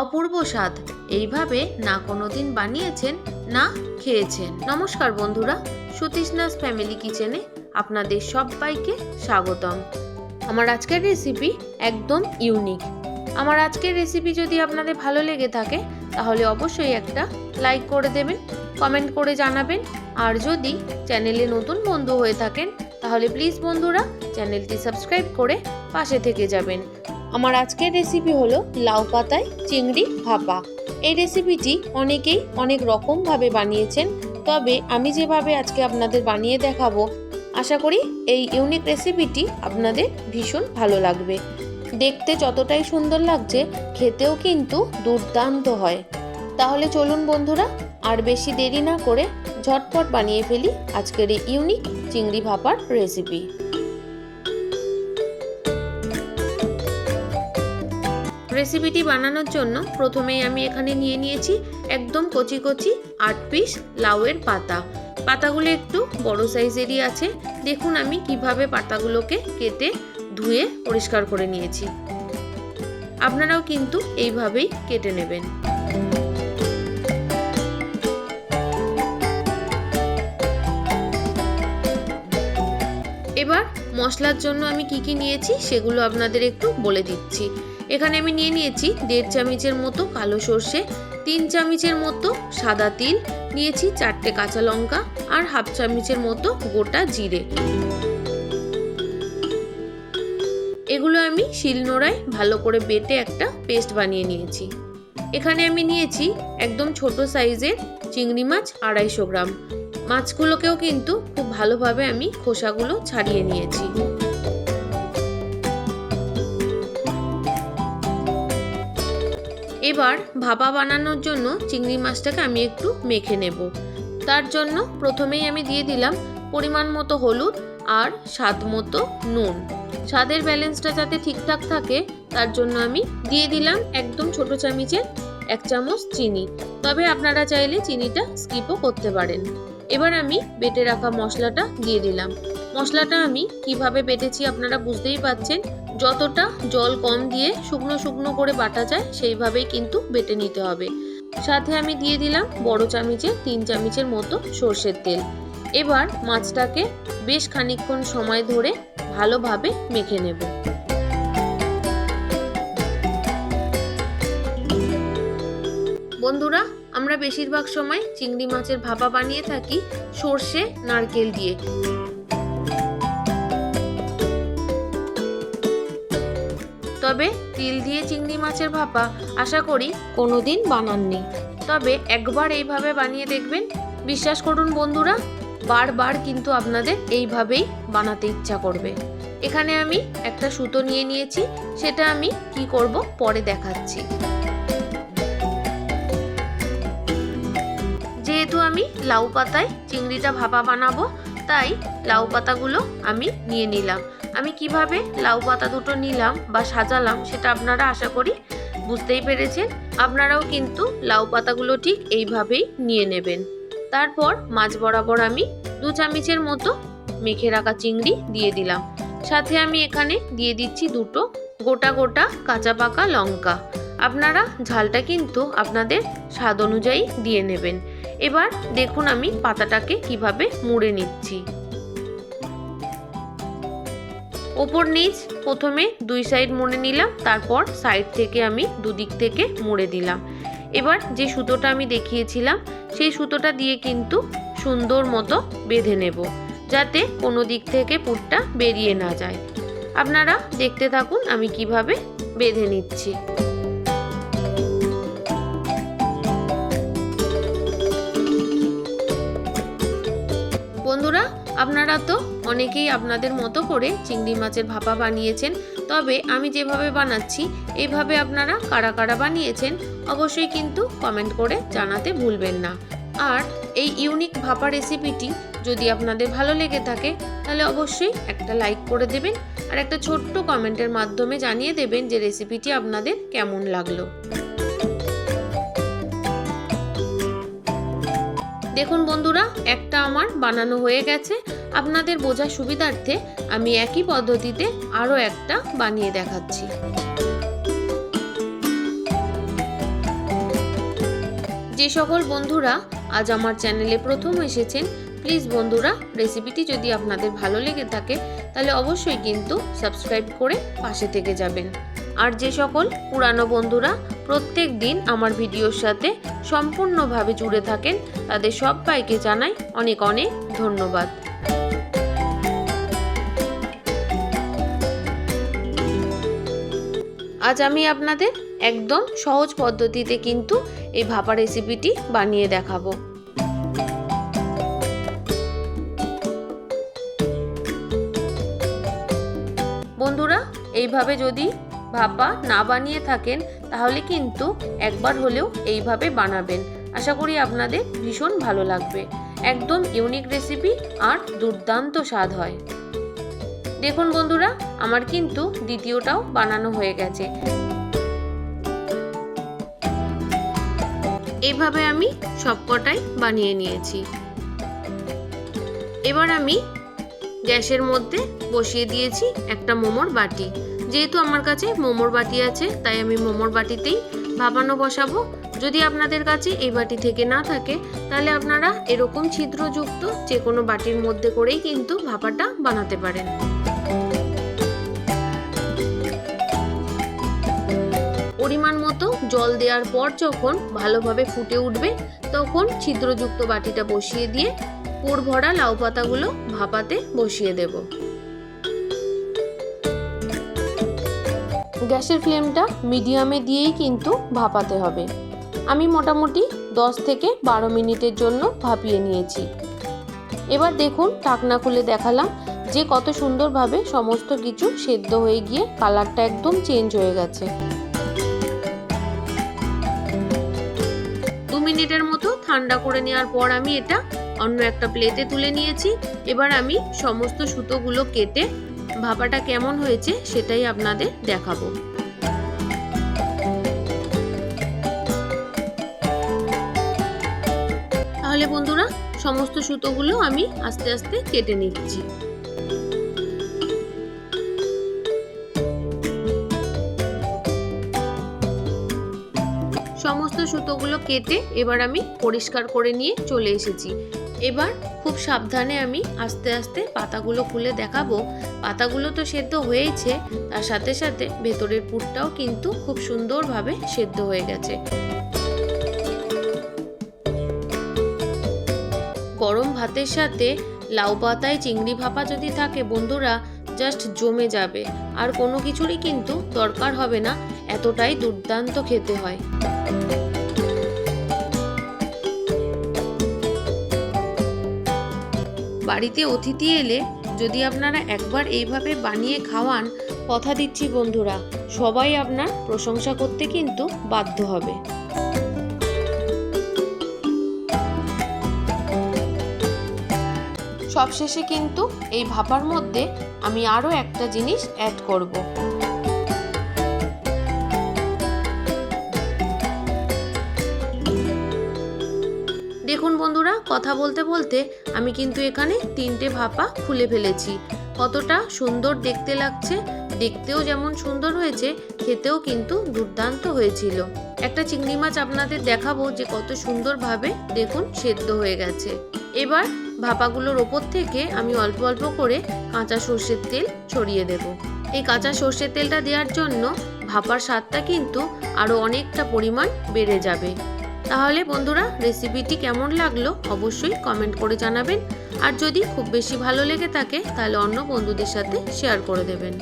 অপূর্ব স্বাদ। এইভাবে না কোনোদিন বানিয়েছেন, না খেয়েছেন। নমস্কার বন্ধুরা, সুতৃষ্ণাস ফ্যামিলি কিচেনে আপনাদের সবাইকে স্বাগতম। আমার আজকের রেসিপি একদম ইউনিক আমার আজকের রেসিপি যদি আপনাদের ভালো লেগে থাকে, তাহলে অবশ্যই একটা লাইক করে দেবেন কমেন্ট করে জানাবেন। আর যদি চ্যানেলে নতুন বন্ধু হয়ে থাকেন, তাহলে প্লিজ বন্ধুরা চ্যানেলটি সাবস্ক্রাইব করে পাশে থেকে যাবেন। আমার আজকের রেসিপি হলো লাউ পাতায় চিংড়ি ভাপা। এই রেসিপিটি অনেকেই অনেক রকমভাবে বানিয়েছেন, তবে আমি যেভাবে আজকে আপনাদের বানিয়ে দেখাবো, আশা করি এই ইউনিক রেসিপিটি আপনাদের ভীষণ ভালো লাগবে। দেখতে যতটাই সুন্দর লাগছে, খেতেও কিন্তু দুর্দান্ত হয়। তাহলে চলুন বন্ধুরা, আর বেশি দেরি না করে ঝটপট বানিয়ে ফেলি আজকের এই ইউনিক চিংড়ি ভাপার রেসিপি রেসিপিটি বানানোর জন্য প্রথমেই আমি এখানে নিয়ে নিয়েছি একদম কচি কচি আট পিস লাউয়ের পাতা। পাতাগুলো একটু বড় সাইজেরই আছে। দেখুন আমি কীভাবে পাতাগুলোকে কেটে ধুয়ে পরিষ্কার করে নিয়েছি। আপনারাও কিন্তু এইভাবেই কেটে নেবেন। এবার মশলার জন্য আমি কি কি নিয়েছি সেগুলো আপনাদের একটু বলে দিচ্ছি। এখানে আমি নিয়ে নিয়েছি দেড় চামচের মতো কালো সর্ষে, তিন চামচের মতো সাদা তিল, নিয়েছি চারটে কাঁচা লঙ্কা আর হাফ চামচের মতো গোটা জিরে। এগুলো আমি শিলনোড়ায় ভালো করে বেটে একটা পেস্ট বানিয়ে নিয়েছি। এখানে আমি নিয়েছি একদম ছোট সাইজের চিংড়ি মাছ আড়াইশো গ্রাম। মাছগুলোকেও কিন্তু খুব ভালোভাবে আমি খোসাগুলো ছাড়িয়ে নিয়েছি। এবার ভাপা বানানোর জন্য চিংড়ি মাছটাকে আমি একটু মেখে নেব। তার জন্য প্রথমেই আমি দিয়ে দিলাম পরিমাণ মতো হলুদ আর স্বাদ মতো নুন। স্বাদের ব্যালেন্সটা যাতে ঠিকঠাক থাকে, তার জন্য আমি দিয়ে দিলাম একদম ছোট চামচের এক চামচ চিনি। তবে আপনারা চাইলে চিনিটা স্কিপও করতে পারেন। এবার আমি বেটে রাখা মশলাটা দিয়ে দিলাম। মশলাটা আমি কীভাবে বেটেছি আপনারা বুঝতেই পাচ্ছেন। যতটা জল কম দিয়ে শুকনো শুকনো করে বাটা যায়, সেইভাবেই কিন্তু বেটে নিতে হবে। সাথে আমি দিয়ে দিলাম বড় চামিচে তিন চামিচের মতো সর্ষের তেল। এবার মাছটাকে বেশ খানিকক্ষণ সময় ধরে ভালোভাবে মেখে নেব। বন্ধুরা, আমরা বেশিরভাগ সময় চিংড়ি মাছের ভাপা বানিয়ে থাকি সর্ষে, নারকেল দিয়ে। তবে তিল দিয়ে চিংড়ি মাছের ভাপা আশা করি কোনোদিন বানাননি। তবে একবার এইভাবে বানিয়ে দেখবেন। বিশ্বাস করুন বন্ধুরা, বারবার কিন্তু আপনাদের এইভাবেই বানাতে ইচ্ছা করবে। এখানে আমি একটা সুতো নিয়ে নিয়েছি, সেটা আমি কি করব পরে দেখাচ্ছি। যেহেতু আমি লাউ পাতায় চিংড়িটা ভাপা বানাবো, তাই লাউ পাতাগুলো আমি নিয়ে নিলাম। আমি কীভাবে লাউ পাতা দুটো নিলাম বা সাজালাম সেটা আপনারা আশা করি বুঝতেই পেরেছেন। আপনারাও কিন্তু লাউ পাতাগুলো ঠিক এইভাবেই নিয়ে নেবেন। তারপর মাছ বরাবর আমি দু চামচের মতো মেখে রাখা চিংড়ি দিয়ে দিলাম। সাথে আমি এখানে দিয়ে দিচ্ছি দুটো গোটা গোটা কাঁচা পাকা লঙ্কা। আপনারা ঝালটা কিন্তু আপনাদের স্বাদ অনুযায়ী দিয়ে নেবেন। এবার দেখুন আমি পাতাটাকে কীভাবে মুড়ে নিচ্ছি। ওপর নিচ, প্রথমে দুই সাইড মুড়ে নিলাম, তারপর সাইড থেকে আমি দুদিক থেকে মুড়ে দিলাম। এবার যে সুতোটা আমি দেখিয়েছিলাম, সেই সুতোটা দিয়ে কিন্তু সুন্দর মতো বেঁধে নেব, যাতে কোনো দিক থেকে পুরটা বেরিয়ে না যায়। আপনারা দেখতে থাকুন আমি কীভাবে বেঁধে নিচ্ছি। বন্ধুরা, আপনারা তো অনেকেই আপনাদের মতো করে চিংড়ি মাছের ভাপা বানিয়েছেন, তবে আমি যেভাবে বানাচ্ছি এইভাবে আপনারা কারা কারা বানিয়েছেন, অবশ্যই কিন্তু কমেন্ট করে জানাতে ভুলবেন না। আর এই ইউনিক ভাপা রেসিপিটি যদি আপনাদের ভালো লেগে থাকে, তাহলে অবশ্যই একটা লাইক করে দেবেন আর একটা ছোট্ট কমেন্টের মাধ্যমে জানিয়ে দেবেন যে রেসিপিটি আপনাদের কেমন লাগল। দেখুন বন্ধুরা, একটা আমার বানানো হয়ে গেছে। আপনাদের বোঝার সুবিধার্থে আমি একই পদ্ধতিতে আরও একটা বানিয়ে দেখাচ্ছি। যে সকল বন্ধুরা আজ আমার চ্যানেলে প্রথম এসেছেন, প্লিজ বন্ধুরা, রেসিপিটি যদি আপনাদের ভালো লেগে থাকে, তাহলে অবশ্যই কিন্তু সাবস্ক্রাইব করে পাশে থেকে যাবেন। আর যে সকল পুরানো বন্ধুরা প্রত্যেক দিন আমার ভিডিওর সাথে সম্পূর্ণভাবে জুড়ে থাকেন, তাদের সবাইকে জানাই অনেক অনেক ধন্যবাদ। আজ আমি আপনাদের একদম সহজ পদ্ধতিতে কিন্তু এই ভাপা রেসিপিটি বানিয়ে দেখাবো। বন্ধুরা, এইভাবে যদি ভাপা না বানিয়ে থাকেন, তাহলে কিন্তু একবার হলেও এইভাবে বানাবেন। আশা করি আপনাদের ভীষণ ভালো লাগবে। একদম ইউনিক রেসিপি আর দুর্দান্ত স্বাদ হয়। দেখুন বন্ধুরা, আমার কিন্তু দ্বিতীয়টাও বানানো হয়ে গেছে। এইভাবে আমি সবকটাই বানিয়ে নিয়েছি। এবার আমি গ্যাসের মধ্যে বসিয়ে দিয়েছি একটা মোমোর বাটি। যেহেতু আমার কাছে মোমোর বাটি আছে, তাই আমি মোমোর বাটিতেই ভাপানো বসাবো। যদি আপনাদের কাছে এই বাটি থেকে না থাকে, তাহলে আপনারা এরকম ছিদ্রযুক্ত যে কোনো বাটির মধ্যে করেই কিন্তু ভাপাটা বানাতে পারেন। পরিমাণ মতো জল দেওয়ার পর যখন ভালোভাবে ফুটে উঠবে, তখন ছিদ্রযুক্ত বাটিটা বসিয়ে দিয়ে পুর ভরা লাউ পাতাগুলো ভাপাতে বসিয়ে দেব। গ্যাসের ফ্লেমটা মিডিয়ামে দিয়েই কিন্তু ভাপাতে হবে। আমি মোটামুটি 10 থেকে বারো মিনিটের জন্য ভাপিয়ে নিয়েছি। এবার দেখুন, ঢাকনা খুলে দেখালাম যে কত সুন্দরভাবে সমস্ত কিছু সেদ্ধ হয়ে গিয়ে কালারটা একদম চেঞ্জ হয়ে গেছে। মিনিটের মতো ঠান্ডা করে নেওয়ার পর আমি এটা অন্য একটা প্লেটে তুলে নিয়েছি। এবার আমি সমস্ত সুতোগুলো কেটে ভাপাটা কেমন হয়েছে সেটাই আপনাদের দেখাবো। তাহলে বন্ধুরা, সমস্ত সুতোগুলো আমি আস্তে আস্তে কেটে নিচ্ছি। সমস্ত সুতোগুলো কেটে এবার আমি পরিষ্কার করে নিয়ে চলে এসেছি। এবার খুব সাবধানে আমি আস্তে আস্তে পাতাগুলো খুলে দেখাবো। পাতাগুলো তো সেদ্ধ হয়েইছে তার সাথে সাথে ভেতরের পুরটাও কিন্তু খুব সুন্দরভাবে সেদ্ধ হয়ে গেছে। গরম ভাতের সাথে লাউ পাতায় চিংড়ি ভাপা যদি থাকে বন্ধুরা, জাস্ট জমে যাবে। আর কোনো কিছুরই কিন্তু দরকার হবে না, এতটাই দুর্দান্ত খেতে হয়। বাড়িতে অতিথি এলে যদি আপনারা একবার এইভাবে বানিয়ে খাওয়ান, কথা দিচ্ছি বন্ধুরা, সবাই আপনার প্রশংসা করতে কিন্তু বাধ্য হবে। সবশেষে কিন্তু এই ভাপার মধ্যে আমি আরও একটা জিনিস অ্যাড করব। কথা বলতে বলতে আমি কিন্তু এখানে তিনটে ভাপা খুলে ফেলেছি। কতটা সুন্দর দেখতে লাগছে, দেখতেও যেমন সুন্দর হয়েছে, খেতেও কিন্তু দুর্দান্ত হয়েছিল। একটা চিংড়ি মাছ আপনাদের দেখাবো যে কত সুন্দরভাবে দেখুন সেদ্ধ হয়ে গেছে। এবার ভাপাগুলোর ওপর থেকে আমি অল্প অল্প করে কাঁচা সর্ষের তেল ছড়িয়ে দেব। এই কাঁচা সর্ষের তেলটা দেওয়ার জন্য ভাপার স্বাদটা কিন্তু আরও অনেকটা পরিমাণ বেড়ে যাবে। তাহলে বন্ধুরা রেসিপিটি কেমন লাগল অবশ্যই কমেন্ট করে জানাবেন। আর যদি খুব বেশি ভালো লেগে থাকে, তাহলে অন্য বন্ধুদের সাথে শেয়ার করে দেবেন।